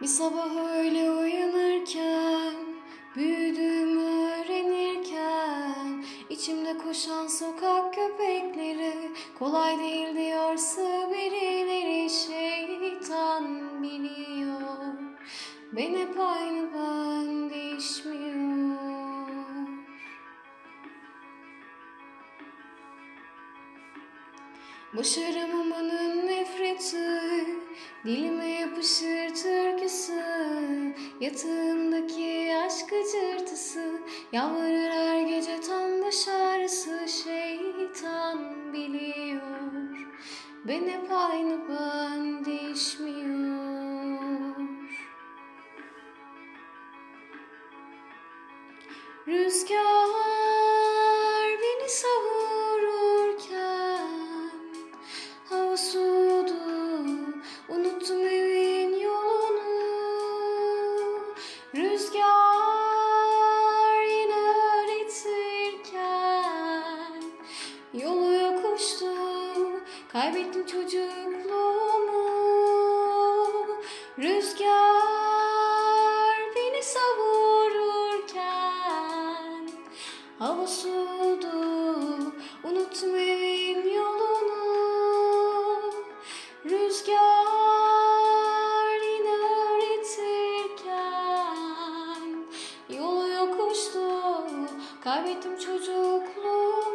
Bir sabah öyle uyanırken Büyüdüğümü öğrenirken içimde koşan sokak köpekleri Kolay değil diyorsa birileri şeytan biliyor. Ben hep aynı ben değişmiyor Başaramamanın nefreti Dilime yapışır türküsü Yatağındaki aşk gıcırtısı Yalvarır her gece tam baş ağrısı Şeytan biliyor. Ben hep aynı ben değişmiyor. Rüzgar Yolu yokuştu, kaybettim çocukluğumu. Rüzgar beni savururken Hava soğudu, unuttum yolunu. Rüzgar yine Yolu yokuştu, kaybettim çocukluğumu